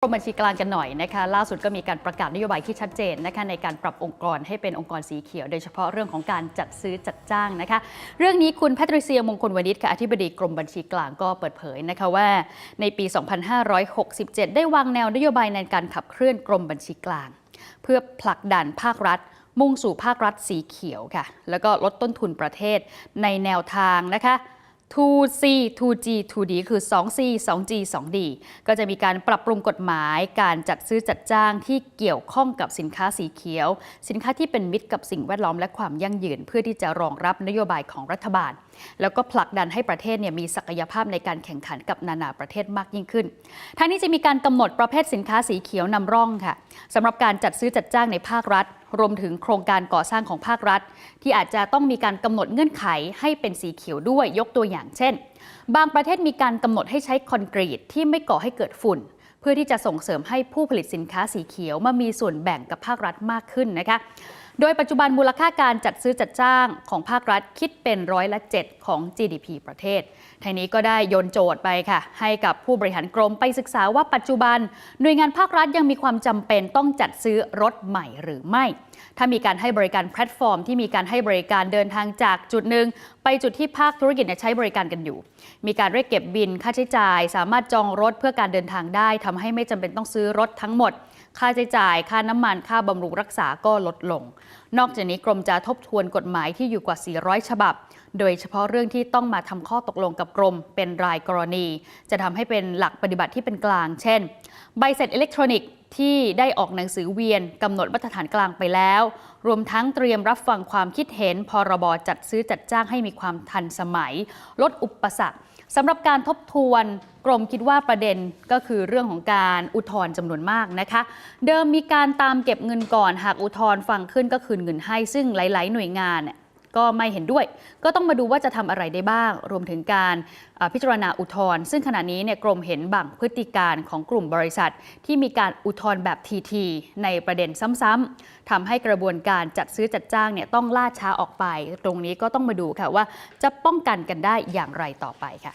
กรมบัญชีกลางกันหน่อยนะคะล่าสุดก็มีการประกาศนโยบายที่ชัดเจนนะคะในการปรับองค์กรให้เป็นองค์กรสีเขียว โดยเฉพาะเรื่องของการจัดซื้อจัดจ้างนะคะเรื่องนี้คุณแพทริเซียมงคลวณิชค่ะอธิบดีกรมบัญชีกลางก็เปิดเผยนะคะว่า ในปี 2567 ได้วางแนวนโยบายในการขับเคลื่อนกรมบัญชีกลาง เพื่อผลักดันภาครัฐมุ่งสู่ภาครัฐสีเขียวค่ะแล้วก็ลดต้นทุนประเทศในแนวทางนะคะ 2C 2G 2D คือ 2C 2G 2D ก็จะมีการปรับปรุงกฎหมายการจัดซื้อจัดจ้างที่เกี่ยวข้องกับสินค้าสีเขียว สินค้าที่เป็นมิตรกับสิ่งแวดล้อมและความยั่งยืน เพื่อที่จะรองรับนโยบายของรัฐบาล แล้วก็ผลักดันให้ประเทศเนี่ยมีศักยภาพในการแข่งขันกับนานาประเทศมากยิ่งขึ้น ทั้งนี้จะมีการกำหนดประเภทสินค้าสีเขียวนำร่องค่ะสำหรับการจัดซื้อจัดจ้างในภาครัฐรวมถึงโครงการก่อสร้างของภาครัฐ ที่อาจจะต้องมีการกำหนดเงื่อนไขให้เป็นสีเขียวด้วยยกตัวอย่างเช่น บางประเทศมีการกำหนดให้ใช้คอนกรีตที่ไม่ก่อให้เกิดฝุ่น เพื่อที่จะส่งเสริมให้ผู้ผลิตสินค้าสีเขียวมามีส่วนแบ่งกับภาครัฐมากขึ้นนะคะ โดยปัจจุบันมูลค่าการจัดซื้อจัดจ้างของภาครัฐคิดเป็นร้อยละ 7 ของ GDP ประเทศทางนี้ก็ได้โยนโจทย์ไปค่ะ ให้กับผู้บริหารกรมไปศึกษาว่าปัจจุบัน หน่วยงานภาครัฐยังมีความจำเป็นต้องจัดซื้อรถใหม่หรือไม่ ถ้ามีการให้บริการแพลตฟอร์ม ที่มีการให้บริการเดินทางจากจุดหนึ่ง ไปจุดที่ภาคธุรกิจใช้บริการกันอยู่ มีการเรียกเก็บบินค่าใช้จ่าย สามารถจองรถเพื่อการเดินทางได้ทำให้ไม่จำเป็นต้องซื้อรถทั้งหมด ค่าใช้จ่าย ค่าน้ำมันค่าบำรุงรักษาก็ลดลงนอกจากนี้กรมจะทบทวนกฎหมายที่อยู่กว่า 400 ฉบับ โดยเฉพาะเรื่องที่ต้องมาทำข้อตกลงกับกรมเป็นรายกรณี จะทำให้เป็นหลักปฏิบัติที่เป็นกลาง เช่น ใบเสร็จอิเล็กทรอนิกส์ที่ได้ออกหนังสือเวียนกำหนดมาตรฐานกลางไปแล้ว รวมทั้งเตรียมรับฟังความคิดเห็น พรบจัดซื้อจัดจ้างให้มีความทันสมัย ลดอุปสรรคสำหรับการทบทวนกรมคิดว่าประเด็นก็คือเรื่องของการอุทธรณ์จำนวนมากนะคะ เดิมมีการตามเก็บเงินก่อน หากอุทธรณ์ฟังขึ้นก็คืนเงินให้ ซึ่งหลาย ๆ หน่วยงานก็ไม่เห็นด้วย ก็ต้องมาดูว่าจะทำอะไรได้บ้าง รวมถึงการพิจารณาอุทธรณ์ ซึ่งขณะนี้เนี่ยกรมเห็นบางพฤติการของกลุ่มบริษัท ที่มีการอุทธรณ์แบบทีๆในประเด็นซ้ำๆทำให้กระบวนการจัดซื้อจัดจ้างเนี่ยต้องล่าช้าออกไป ตรงนี้ก็ต้องมาดูค่ะว่าจะป้องกันกันได้อย่างไรต่อไปค่ะ